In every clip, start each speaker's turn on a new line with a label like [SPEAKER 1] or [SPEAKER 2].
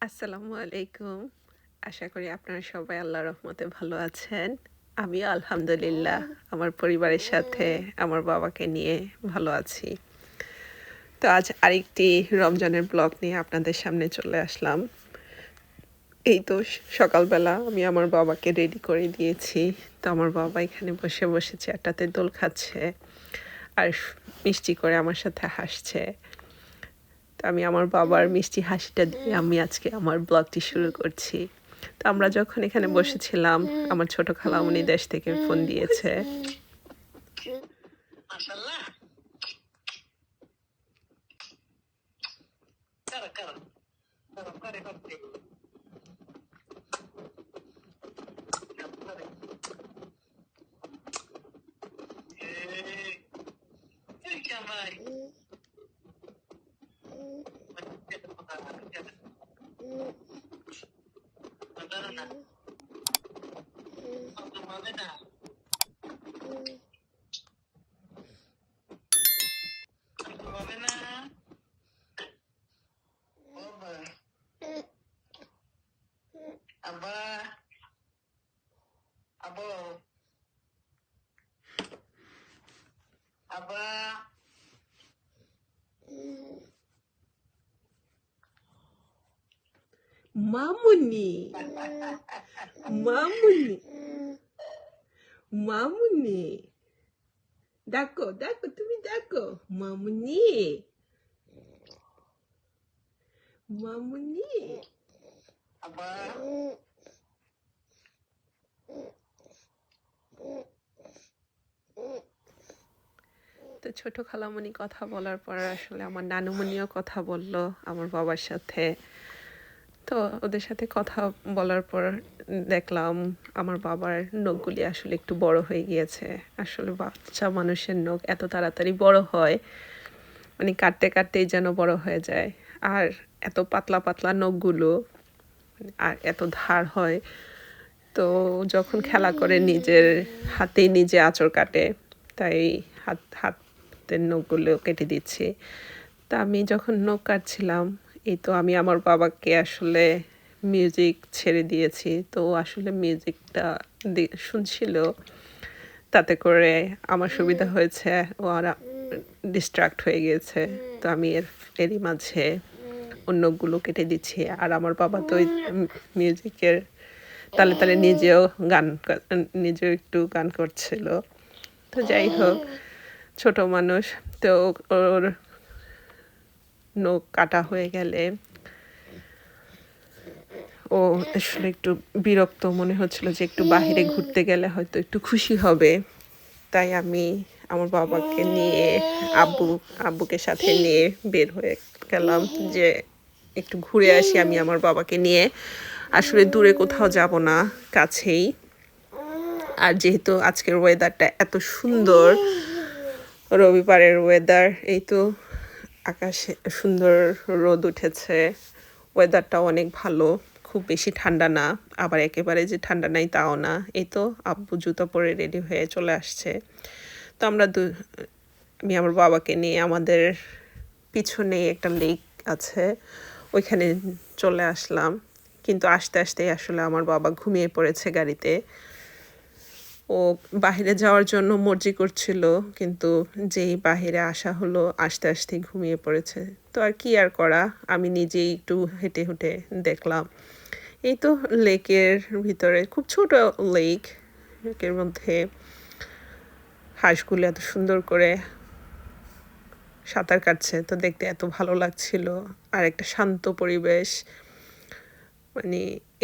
[SPEAKER 1] আসসালামু আলাইকুম। আশা করি আপনারা সবাই আল্লাহ রহমতে ভালো আছেন। আমিও আলহামদুলিল্লাহ। আমার পরিবারের সাথে আমার বাবাকে নিয়ে ভালো আছি। তো আজ আরেকটি রমজানের ব্লগ নিয়ে আপনাদের সামনে চলে আসলাম। এই তো সকালবেলা আমি আমার বাবাকে রেডি করে দিয়েছি। তো আমার বাবা এখানে বসে বসে চেয়ারটাতে দোল খাচ্ছে। আর মিষ্টি করে আমার সাথে হাসছে। আমি আমার বাবার মিষ্টি হাসিটা দিয়ে আমি আজকে আমার ব্লগটি শুরু করছি। তো আমরা যখন এখানে বসেছিলাম, আমার ছোট খালা উনি দেশ থেকে ফোন দিয়েছে।
[SPEAKER 2] মাশাল্লাহ কারা কারা কারা করে করতে এই জামাই না হবে না হবে না বাবা আব্বা আব্বু আব্বা
[SPEAKER 1] মামুনি মামুনি মামুনি ডাকো ডাকো তুমি ডাকো মামুনি মামুনি
[SPEAKER 2] আব্বা
[SPEAKER 1] তো ছোট খালামণি কথা বলার পর আসলে আমার নানুমণিও কথা বলল আমার বাবার সাথে। তো ওদের সাথে কথা বলার পর দেখলাম আমার বাবার নখগুলি আসলে একটু বড় হয়ে গিয়েছে। আসলে বাচ্চা মানুষের নখ এত তাড়াতাড়ি বড় হয় মানে কাটতে কাটতেই যেন বড় হয়ে যায়। আর এত পাতলা পাতলা নখগুলো, আর এত ধার হয়, তো যখন খেলা করে নিজের হাতেই নিজে আঁচড় কাটে, তাই হাত, হাতের নখগুলো কেটে দিচ্ছি। তা আমি যখন নখ কাটছিলাম এই তো আমি আমার বাবাকে আসলে মিউজিক ছেড়ে দিয়েছি। তো আসলে মিউজিকটা শুনছিল। তাতে করে আমার সুবিধা হয়েছে। ও আর ডিস্ট্রাক্ট হয়ে গিয়েছে। তো আমি এর এরই মাঝে অন্যগুলো কেটে দিচ্ছি। আর আমার বাবা তো ওই মিউজিকের তালে তালে নিজেও গান নিজেও একটু গান করছিল। তো যাই হোক ছোট মানুষ। তো ওর নখ কাটা হয়ে গেলে ও আসলে একটু বিরক্ত মনে হচ্ছিল যে একটু বাহিরে ঘুরতে গেলে হয়তো একটু খুশি হবে। তাই আমি আমার বাবাকে নিয়ে, আব্বু, আব্বুকে সাথে নিয়ে বের হয়ে গেলাম যে একটু ঘুরে আসি আমি আমার বাবাকে নিয়ে। আসলে দূরে কোথাও যাব না, কাছেই। আর যেহেতু আজকের ওয়েদারটা এত সুন্দর, রবিবারের ওয়েদার এই তো আকাশে সুন্দর রোদ উঠেছে ওয়েদারটাও অনেক ভালো, খুব বেশি ঠান্ডা না, আবার একেবারে যে ঠান্ডা নাই তাও না, এই তো আব্বু জুতো পরে রেডি হয়ে চলে আসছে। তো আমরা দু, আমি আমার বাবাকে নিয়ে আমাদের পিছনে একটা লেক আছে, ওইখানে চলে আসলাম। কিন্তু আস্তে আস্তে আসলে আমার বাবা ঘুমিয়ে পড়েছে গাড়িতে। ও বাহিরে যাওয়ার জন্য মর্জি করছিল, কিন্তু যেই বাহিরে আসা হলো, আস্তে আস্তে ঘুমিয়ে পড়েছে। তো আর কি আর করা? আমি নিজেই একটু হেঁটে হেঁটে দেখলাম। এই তো লেকের ভিতরে, খুব ছোট লেক। লেকের মধ্যে হাঁসগুলো এত সুন্দর করে সাঁতার কাটছে, তো দেখতে এত ভালো লাগছিল। আর একটা শান্ত পরিবেশ মানে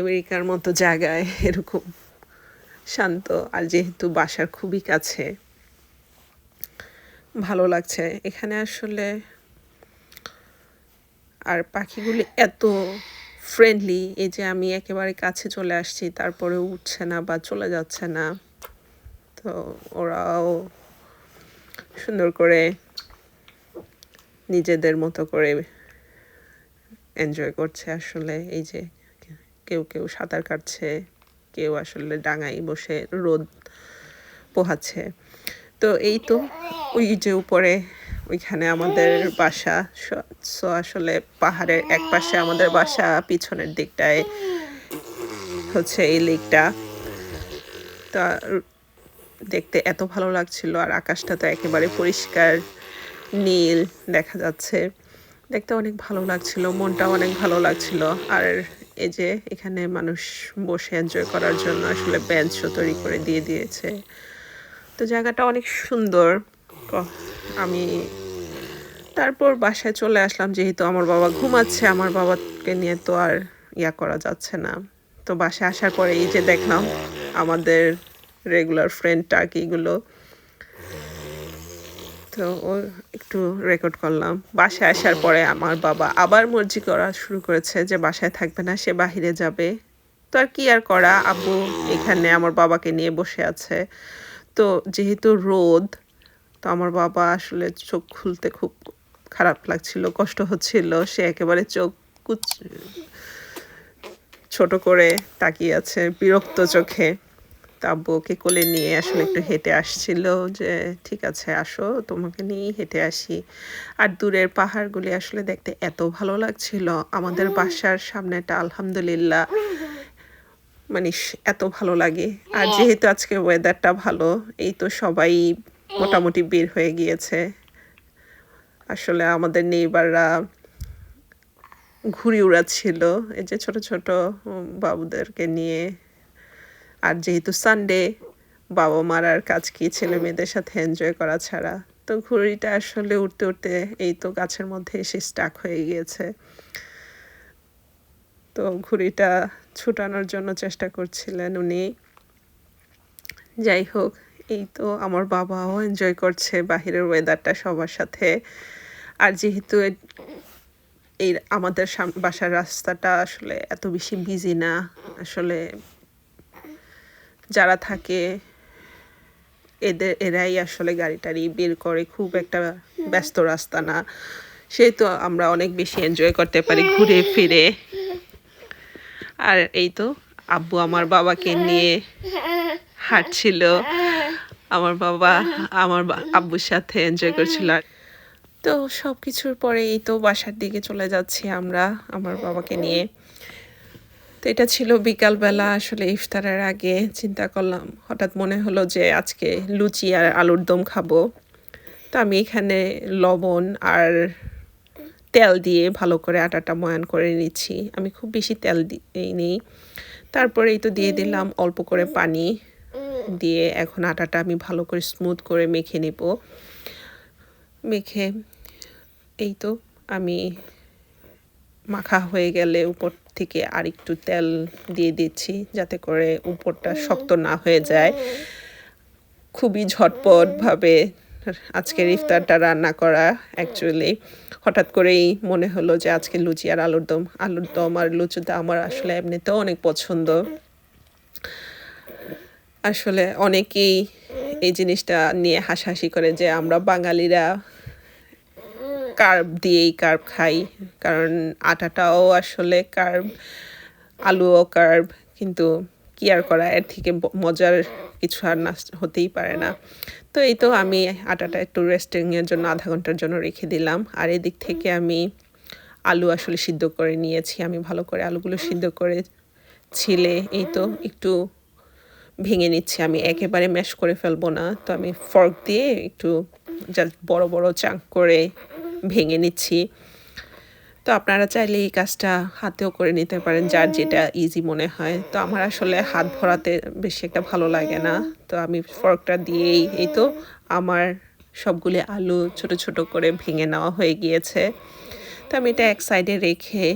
[SPEAKER 1] আমেরিকার মতো জায়গায় এরকম। শান্ত, আর যেহেতু বাসার খুবই কাছে, ভালো লাগছে। এখানে আসলে আর পাখিগুলি এত ফ্রেন্ডলি এই যে আমি একেবারে কাছে চলে আসছি তারপরে উঠছে না বা চলে যাচ্ছে না, তো ওরাও সুন্দর করে নিজেদের মতো করে এনজয় করছে আসলে, এই যে কেউ কেউ সাঁতার কাটছে। কেউ আসলে ডাঙায় বসে রোদ পোহাচ্ছে। তো এই তো ওই যে উপরে ওইখানে আমাদের বাসা, সো আসলে পাহাড়ের এক পাশে আমাদের বাসা, পিছনের দিকটায় হচ্ছে এই লেকটা। তা দেখতে এত ভালো লাগছিল আর আকাশটা তো একেবারে পরিষ্কার নীল দেখা যাচ্ছে। দেখতে অনেক ভালো লাগছিল মনটা অনেক ভালো লাগছিল। আর এই যে এখানে মানুষ বসে এনজয় করার জন্য আসলে বেঞ্চও তৈরি করে দিয়ে দিয়েছে। তো জায়গাটা অনেক সুন্দর। আমি তারপর বাসায় চলে আসলাম, যেহেতু আমার বাবা ঘুমাচ্ছে, আমার বাবাকে নিয়ে তো আর ইয়া করা যাচ্ছে না। তো বাসায় আসার পরে এই যে দেখলাম আমাদের রেগুলার ফ্রেন্ড টার্কিগুলো তো ও একটু রেকর্ড করলাম। বাসায় আসার পরে আমার বাবা আবার মর্জি করা শুরু করেছে যে বাসায় থাকবে না, সে বাহিরে যাবে। তো আর কি আর করা? আব্বু এখানে আমার বাবাকে নিয়ে বসে আছে। তো যেহেতু রোদ, তো আমার বাবা আসলে চোখ খুলতে খুব খারাপ লাগছিল, কষ্ট হচ্ছিল। সে একেবারে চোখ কুচ ছোট করে তাকিয়ে আছে বিরক্ত চোখে। তা আব্বুকে কোলে নিয়ে আসলে একটু হেঁটে আসছিল যে ঠিক আছে আসো তোমাকে নিয়েই হেঁটে আসি। আর দূরের পাহাড়গুলি আসলে দেখতে এত ভালো লাগছিল। আমাদের বাসার সামনেটা আলহামদুলিল্লাহ মানে এত ভালো লাগে। আর যেহেতু আজকে ওয়েদারটা ভালো এই তো সবাই মোটামুটি বের হয়ে গিয়েছে। আসলে আমাদের নেইবাররা ঘুড়ি উড়াচ্ছিল। এই যে ছোট ছোট বাবুদেরকে নিয়ে আর যেহেতু সানডে বাবা মার আর কাজ কি ছেলে মেয়েদের সাথে এনজয় করা ছাড়া? তো ঘুড়িটা আসলে উঠতে উঠতে এই তো গাছের মধ্যে এসে স্টাক হয়ে গিয়েছে। তো ঘুড়িটা ছুটানোর জন্য চেষ্টা করছিলেন উনি। যাই হোক, এই তো আমার বাবাও এনজয় করছে বাহিরের ওয়েদারটা সবার সাথে। আর যেহেতু এই আমাদের বাসার রাস্তাটা আসলে এত বেশি বিজি না, আসলে যারা থাকে, এদের, এরাই আসলে গাড়ি টাড়ি বের করে। খুব একটা ব্যস্ত রাস্তা না। সেই তো আমরা অনেক বেশি এনজয় করতে পারি ঘুরে ফিরে। আর এই তো আব্বু আমার বাবাকে নিয়ে হাঁটছিল। আমার বাবা আমার আব্বুর সাথে এনজয় করছিল। তো সব কিছুর পরে এই তো বাসার দিকে চলে যাচ্ছি আমরা, আমার বাবাকে নিয়ে। তো এটা ছিল বিকালবেলা আসলে ইফতারের আগে চিন্তা করলাম, হঠাৎ মনে হলো যে আজকে লুচি আর আলুর দম খাব। তো আমি এখানে লবণ আর তেল দিয়ে ভালো করে আটাটা ময়ান করে নিচ্ছি। আমি খুব বেশি তেল দিইনি তারপরে এই তো দিয়ে দিলাম অল্প করে পানি দিয়ে এখন আটাটা আমি ভালো করে স্মুথ করে মেখে নেব। মেখে, এই তো আমি মাখা হয়ে গেলে উপর থেকে আর একটু তেল দিয়ে দিচ্ছি যাতে করে উপরটা শক্ত না হয়ে যায়। খুবই ঝটপটভাবে আজকের ইফতারটা রান্না করা অ্যাকচুয়ালি হঠাৎ করেই মনে হলো যে আজকে লুচি আর আলুর দম আলুর দম আর লুচিটা আমার আসলে এমনিতেও অনেক পছন্দ। আসলে অনেকেই এই জিনিসটা নিয়ে হাসাহাসি করে যে আমরা বাঙালিরা কার্ব দিয়েই কার্ব খাই। কারণ আটাটাও আসলে কার্ব আলুও কার্ব কিন্তু কি আর করা, এর থেকে মজার কিছু আর না হতেই পারে না। তো এই তো আমি আটাটা একটু রেস্টিংয়ের জন্য আধা ঘণ্টার জন্য রেখে দিলাম। আর এদিক থেকে আমি আলু আসলে সিদ্ধ করে নিয়েছি। আমি ভালো করে আলুগুলো সিদ্ধ করে ছিলে। এই তো একটু ভেঙে নিচ্ছি। আমি একেবারে ম্যাশ করে ফেলব না। তো আমি ফর্ক দিয়ে একটু জাস্ট বড় বড় চাঙ্ক করে ভেঙে নিচ্ছি। তো আপনারা চাইলে এই কাজটা হাতেও করে নিতে পারেন, যার যেটা ইজি মনে হয়। তো আমার আসলে হাত ভরাতে বেশি একটা ভালো লাগে না। তো আমি ফর্কটা দিয়েই, এই তো আমার সবগুলি আলু ছোট ছোট করে ভেঙে নেওয়া হয়ে গিয়েছে। তো আমি এটা এক সাইডে রেখে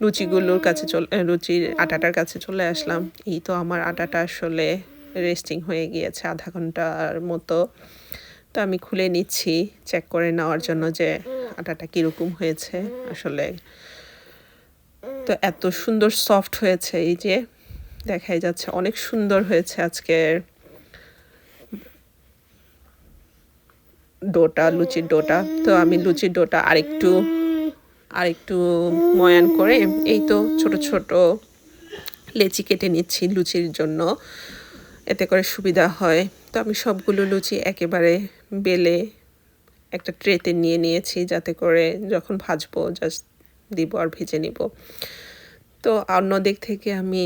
[SPEAKER 1] লুচিগুলোর কাছে চলে লুচির আটাটার কাছে চলে আসলাম। এই তো আমার আটাটা আসলে রেস্টিং হয়ে গিয়েছে আধা ঘণ্টার মতো। তো আমি খুলে নিচ্ছি চেক করে নেওয়ার জন্য যে আটাটা কীরকম হয়েছে আসলে। তো এত সুন্দর সফট হয়েছে এই যে, দেখাই যাচ্ছে অনেক সুন্দর হয়েছে আজকের ডোটা, লুচির ডোটা। তো আমি লুচির ডোটা আরেকটু আরেকটু ময়ান করে এই তো ছোট ছোট লেচি কেটে নিচ্ছি লুচির জন্য। এতে করে সুবিধা হয়। তো আমি সবগুলো লুচি একেবারে বেলে একটা ট্রেতে নিয়ে নিয়েছি যাতে করে যখন ভাজবো জাস্ট দিব আর ভেজে নিব। তো অন্য দিক থেকে আমি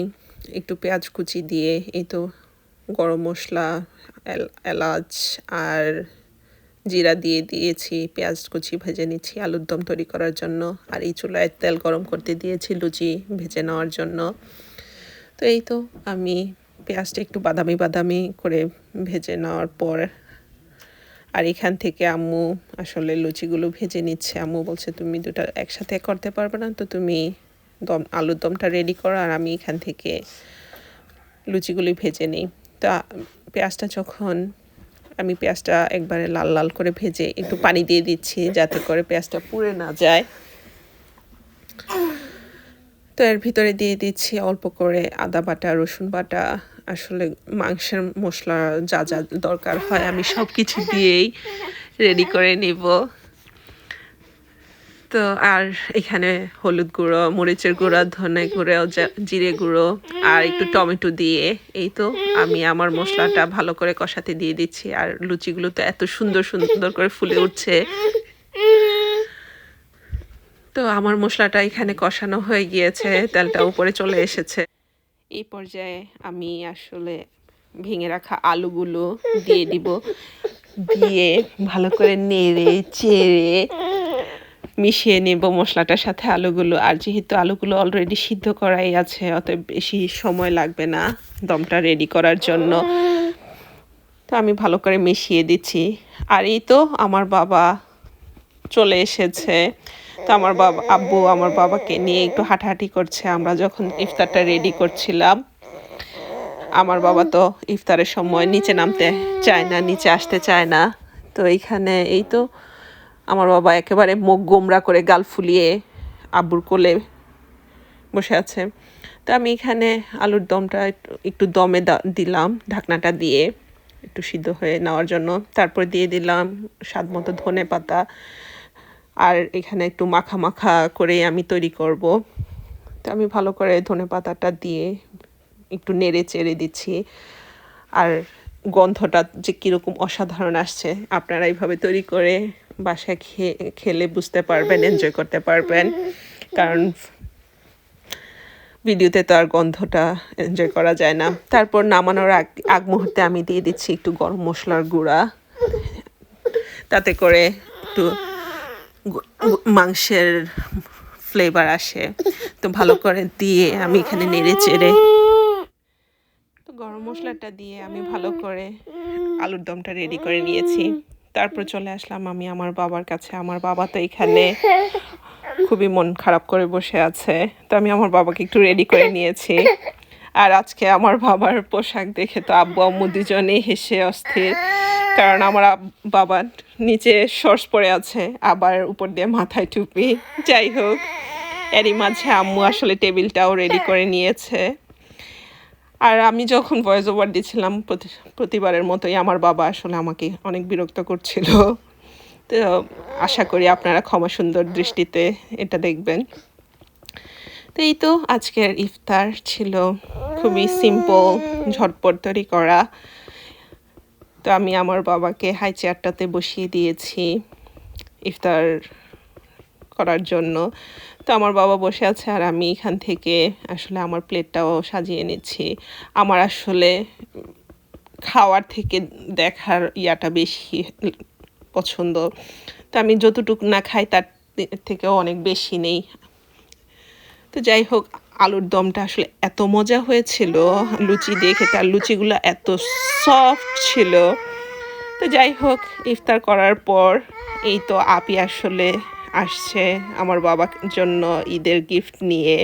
[SPEAKER 1] একটু পেঁয়াজ কুচি দিয়ে, এই তো গরম মশলা এলাচ আর জিরা দিয়ে দিয়েছি, পেঁয়াজ কুচি ভেজে নিচ্ছি আলুর দম তৈরি করার জন্য। আর এই চুলায় তেল গরম করতে দিয়েছি লুচি ভেজে নেওয়ার জন্য। তো এই তো আমি পেঁয়াজটা একটু বাদামি বাদামি করে ভেজে নেওয়ার পর আর এখান থেকে আম্মু আসলে লুচিগুলো ভেজে নিচ্ছে। আম্মু বলছে, তুমি দুটো একসাথে করতে পারবে না, তো তুমি দম, আলুর দমটা রেডি করো আর আমি এখান থেকে লুচিগুলি ভেজে নিই। তা পেঁয়াজটা যখন আমি পেঁয়াজটা একবারে লাল লাল করে ভেজে একটু পানি দিয়ে দিচ্ছি যাতে করে পেঁয়াজটা পুড়ে না যায়। তো এর ভিতরে দিয়ে দিচ্ছি অল্প করে আদা বাটা, রসুন বাটা আসলে মাংসের মশলা যা যা দরকার হয় আমি সব কিছু দিয়েই রেডি করে নিব। তো আর এখানে হলুদ গুঁড়ো, মরিচের গুঁড়ো, ধনে গুঁড়ো জিরে গুঁড়ো আর একটু টমেটো দিয়ে। এই তো আমি আমার মশলাটা ভালো করে কষাতে দিয়ে দিচ্ছি আর লুচিগুলো তো এত সুন্দর সুন্দর করে ফুলে উঠছে। তো আমার মশলাটা এখানে কষানো হয়ে গিয়েছে, তেলটা উপরে চলে এসেছে। এই পর্যায়ে আমি আসলে ভেঙে রাখা আলুগুলো দিয়ে দিব। দিয়ে ভালো করে নেড়ে, চেড়ে মিশিয়ে নেব মশলাটার সাথে আলুগুলো। আর যেহেতু আলুগুলো অলরেডি সিদ্ধ করাই আছে অত বেশি সময় লাগবে না দমটা রেডি করার জন্য। তো আমি ভালো করে মিশিয়ে দিচ্ছি। আর এই তো আমার বাবা চলে এসেছে। তো আমার বাবা, আব্বু আমার বাবাকে নিয়ে একটু হাঁটাহাঁটি করছে। আমরা যখন ইফতারটা রেডি করছিলাম, আমার বাবা তো ইফতারের সময় নিচে নামতে চায় না, নিচে আসতে চায় না। তো এইখানে এই তো আমার বাবা একেবারে মুখ গোমরা করে গাল ফুলিয়ে আব্বুর কোলে বসে আছে। তো আমি এখানে আলুর দমটা একটু দমে দিলাম, ঢাকনাটা দিয়ে একটু সিদ্ধ হয়ে নেওয়ার জন্য। তারপর দিয়ে দিলাম স্বাদ মতো ধনে পাতা আর এখানে একটু মাখা মাখা করে আমি তৈরি করব। তো আমি ভালো করে ধনে পাতাটা দিয়ে একটু নেড়ে চেড়ে দিচ্ছি। আর গন্ধটা যে কীরকম অসাধারণ আসছে, আপনারা এইভাবে তৈরি করে বাসায় খেয়ে, খেলে বুঝতে পারবেন এনজয় করতে পারবেন। কারণ ভিডিওতে তো আর গন্ধটা এনজয় করা যায় না। তারপর নামানোর আগ আগ মুহূর্তে আমি দিয়ে দিচ্ছি একটু গরম মশলার গুঁড়া। তাতে করে একটু মাংসের ফ্লেভার আসে। তো ভালো করে দিয়ে আমি এখানে নেড়ে চেড়ে তো গরম মশলাটা দিয়ে আমি ভালো করে আলুর দমটা রেডি করে নিয়েছি। তারপর চলে আসলাম আমি আমার বাবার কাছে। আমার বাবা তো এখানে খুবই মন খারাপ করে বসে আছে। তো আমি আমার বাবাকে একটু রেডি করে নিয়েছি। আর আজকে আমার বাবার পোশাক দেখে তো আব্বু আম্মু দুজনেই হেসে অস্থির। কারণ আমার আব- বাবা নিচে শর্টস পরে আছে, আবার উপর দিয়ে মাথায় টুপি। যাই হোক, এরই মাঝে আম্মু আসলে টেবিলটাও রেডি করে নিয়েছে। আর আমি যখন ভয়েস ওভার দিচ্ছিলাম প্রতি- প্রতিবারের মতোই আমার বাবা আসলে আমাকে অনেক বিরক্ত করছিল। তো আশা করি আপনারা ক্ষমা সুন্দর দৃষ্টিতে এটা দেখবেন। তো এই তো আজকের ইফতার ছিল। খুবই সিম্পল ঝটপট তৈরি করা। তো আমি আমার বাবাকে হাই চেয়ারটাতে বসিয়ে দিয়েছি ইফতার করার জন্য। তো আমার বাবা বসে আছে আর আমি এখান থেকে আসলে আমার প্লেটটাও সাজিয়ে নিচ্ছি। আমার আসলে খাওয়ার থেকে দেখার ইয়াটা বেশি পছন্দ। তো আমি যতটুকু না খাই তার থেকেও অনেক বেশি নেই। তো যাই হোক, আলুর দমটা আসলে এত মজা হয়েছিল, লুচি দিয়ে খেতে আর লুচিগুলো এত সফট ছিল। তো যাই হোক, ইফতার করার পর এই তো আপি আসলে আসছে আমার বাবার জন্য ঈদের গিফট নিয়ে।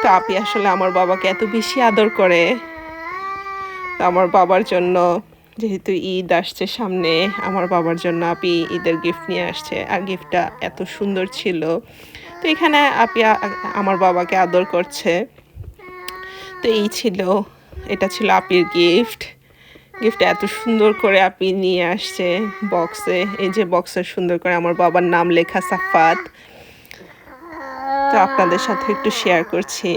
[SPEAKER 1] তো আপি আসলে আমার বাবাকে এত বেশি আদর করে। তো আমার বাবার জন্য যেহেতু ঈদ আসছে সামনে, আমার বাবার জন্য আপি ঈদের গিফট নিয়ে আসছে। আর গিফটটা এত সুন্দর ছিল। তো এখানে আপি আমার বাবাকে আদর করছে। তো এই ছিল, এটা ছিল আপির গিফট গিফটটা এত সুন্দর করে আপনি নিয়ে আসছে বক্সে এই যে বক্সে সুন্দর করে আমার বাবার নাম লেখা সাফাত। তো আপনাদের সাথে একটু শেয়ার করছি।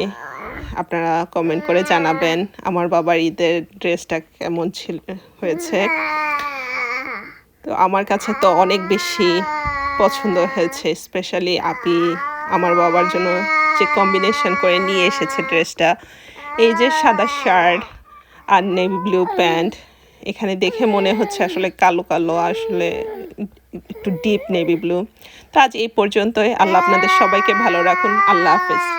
[SPEAKER 1] আপনারা কমেন্ট করে জানাবেন আমার বাবার ঈদের ড্রেসটা কেমন ছিল, হয়েছে। তো আমার কাছে তো অনেক বেশি পছন্দ হয়েছে স্পেশালি আপি আমার বাবার জন্য যে কম্বিনেশন করে নিয়ে এসেছে ড্রেসটা। এই যে সাদা শার্ট আর নেভি ব্লু প্যান্ট এখানে দেখে মনে হচ্ছে আসলে কালো কালো, আসলে একটু ডিপ নেভি ব্লু তো আজ এই পর্যন্তই। আল্লাহ আপনাদের সবাইকে ভালো রাখুন। আল্লাহ হাফেজ।